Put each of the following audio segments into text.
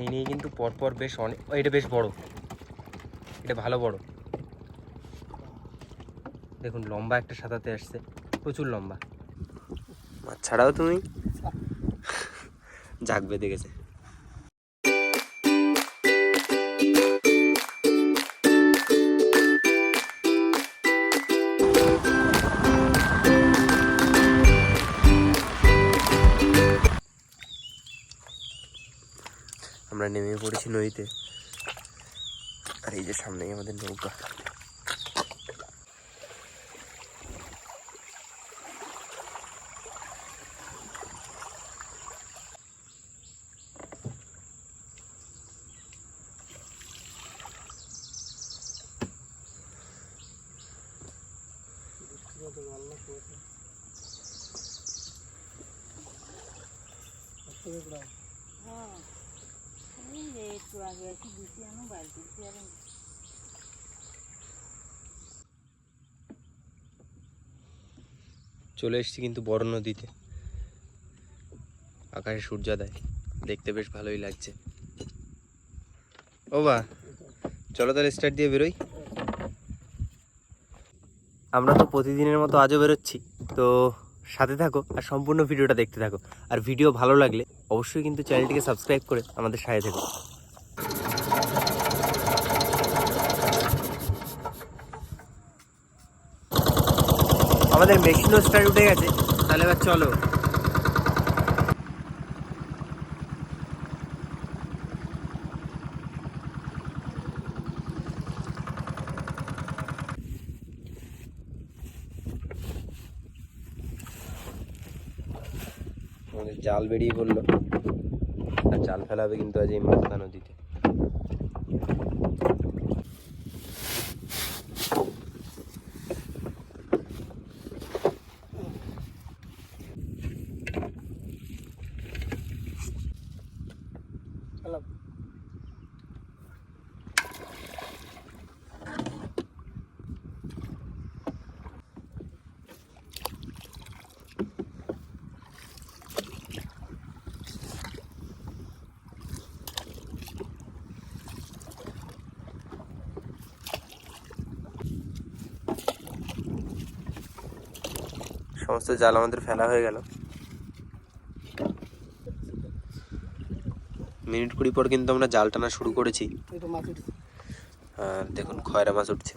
এই নিয়ে কিন্তু পরপর বেশ অনেক এটা বেশ বড়। এটা ভালো বড়। দেখুন, লম্বা একটা সাঁতাতে আসছে। প্রচুর লম্বা। ছাড়াও তুমি? জাগবে বেঁধে নদীতে। আর এই যে সামনেই আমাদের নৌকা। এই যে একটু আগে দিচ্ছি বাড়িতে আর চলে এসেছি কিন্তু বড় নদীতে। আকাশে সূর্যোদয়, দেখতে বেশ ভালোই লাগছে। ও বা, চলো তাহলে স্টার্ট দিয়ে বেরোই। আমরা তো প্রতিদিনের মতো আজও বেরোচ্ছি, তো সাথে থাকো আর সম্পূর্ণ ভিডিওটা দেখতে থাকো। আর ভিডিও ভালো লাগলে অবশ্যই কিন্তু চ্যানেলটিকে সাবস্ক্রাইব করে আমাদের সাথে থেকো। আমাদের মেশিনও স্টার্ট উঠে গেছে। তাহলে এবার চলো। আমাদের জাল বেরিয়ে পড়ল। আর জাল ফেলাবে কিন্তু আজ এই মাথা নদীতে। সমস্ত জাল আমাদের ফেলা হয়ে গেল। মিনিট কুড়ি পর কিন্তু আমরা জাল টানা শুরু করেছি। আর দেখুন খয়রা মাছ উঠছে।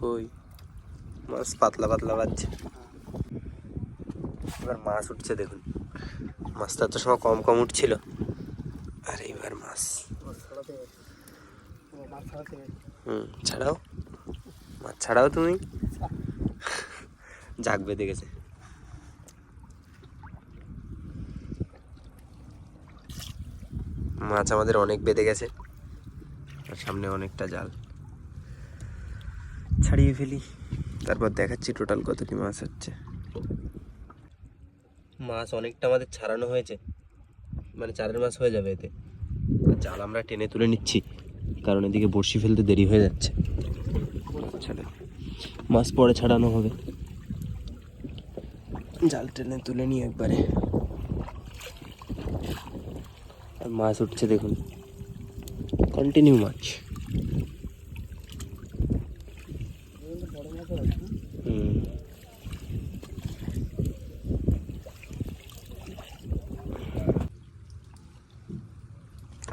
কই? মাছ পাতলা পাতলা বাজছে। এবার মাছ উঠছে দেখুন। মাছটা তো সময় কম কম উঠছিল। আর এইবার মাছ। হুম ছাড়াও? মাছ ছাড়াও তুমি? জাগ বেঁধে গেছে মাছ আমাদের অনেক বেঁধে গেছে, আর সামনে অনেকটা জাল। ছাড়িয়ে ফেলি। তারপর দেখাচ্ছি টোটাল কত কি মাছ হচ্ছে। মাছ অনেকটা আমাদের ছাড়ানো হয়েছে। মানে চারের মাছ হয়ে যাবে এতে। জাল আমরা টেনে তুলে নিচ্ছি। কারণ এদিকে বড়শি ফেলতে দেরি হয়ে যাচ্ছে। মাছ পরে ছাড়ানো হবে। জাল টেনে তুলে নিই একবারে। আর মাছ উঠছে দেখুন। কন্টিনিউ মাছ।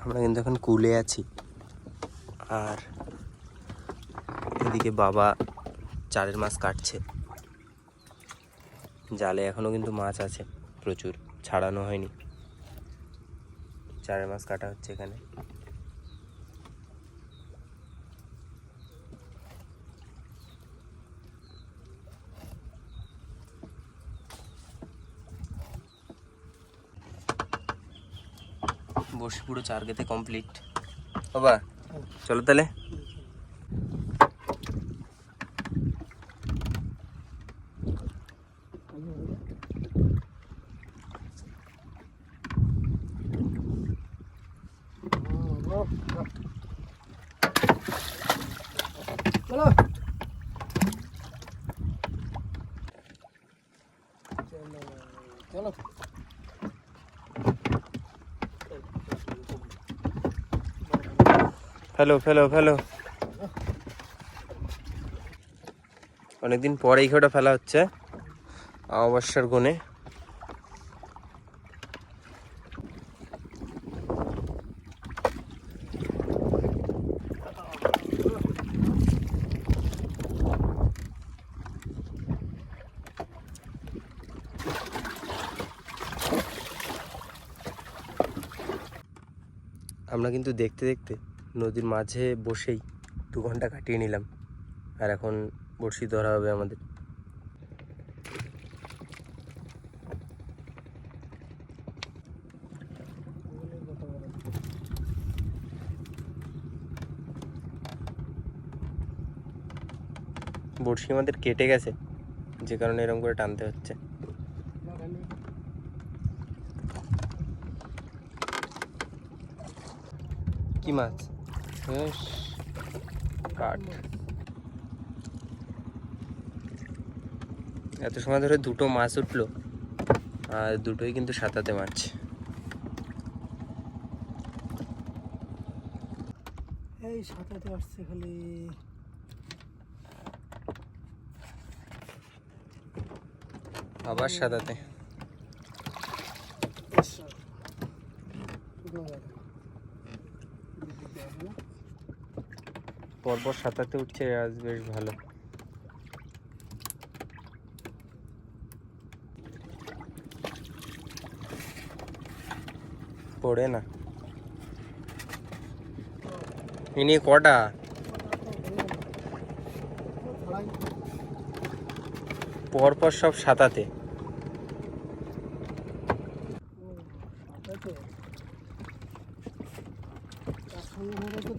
আমরা কিন্তু এখন কুলে আছি। আর এদিকে বাবা চারের মাছ কাটছে। জালে এখনও কিন্তু মাছ আছে, প্রচুর। ছাড়ানো হয়নি। চারের মাছ কাটা হচ্ছে এখানে। বসে পুরো চার গেতে কমপ্লিট বাবা चलो Hello. ফেলো ফেলো ফেলো। অনেকদিন পরে এই খেটা ফেলা হচ্ছে, অমাবস্যার গুণে। আমরা কিন্তু দেখতে দেখতে নদীর মাঝে বসেই দু ঘণ্টা কাটিয়ে নিলাম। আর এখন বড়শি ধরা হবে আমাদের। বড়শি আমাদের কেটে গেছে, যে কারণে এরকম করে টানতে হচ্ছে। কি মাছ? বেশ কাঠ এত সময় ধরে দুটো মাছ উঠল আর দুটোই কিন্তু সাঁতাতে মাছ এই সাঁতাতে আসছে খালি। আবার সাঁতাতে। পরপর সাঁতাতে উঠছে আজ বেশ ভালো। পড়ে না। ইনি কটা? পরপর সব সাঁতাতে।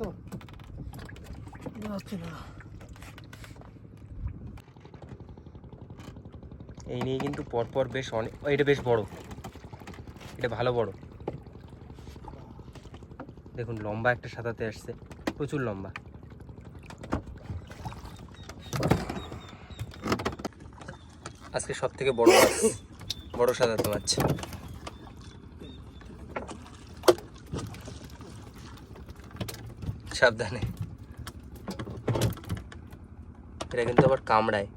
তো? এই নিয়ে কিন্তু পরপর বেশ অনেক এটা বেশ বড়। এটা ভালো বড়। দেখুন, লম্বা একটা সাঁতাতে আসছে। প্রচুর লম্বা। আজকে সব থেকে বড় বড় সাঁতাতে মাছ। সাবধানে। এটা কিন্তু আবার কামড়ায়।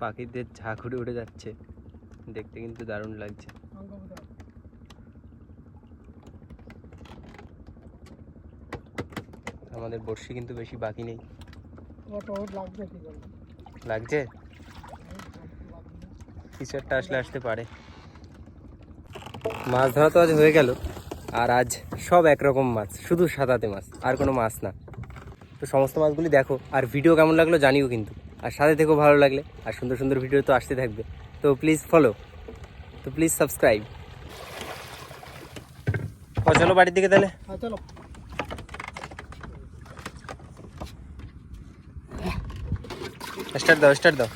পাখিদের ঝাঁক উড়ে উড়ে যাচ্ছে। দেখতে কিন্তু দারুণ লাগছে। আমাদের বর্ষি কিন্তু বেশি বাকি নেই। লাগছে? কিছু একটা আসলে আসতে পারে? মাছ ধরা তো আজ হয়ে গেল আর আজ সব একরকম মাছ শুধু সাদাতে মাছ আর কোনো মাছ না। তো সমস্ত মাছগুলি দেখো আর ভিডিও কেমন লাগল জানিও কিন্তু। আর সাথে থেকেও ভালো লাগলে আর সুন্দর সুন্দর ভিডিও তো আসতে থাকবে। তো প্লিজ ফলো তো প্লিজ সাবস্ক্রাইব চলো বাড়ির দিকে তাহলে। হ্যাঁ চলো। স্টার্ট দাও স্টার্ট দাও।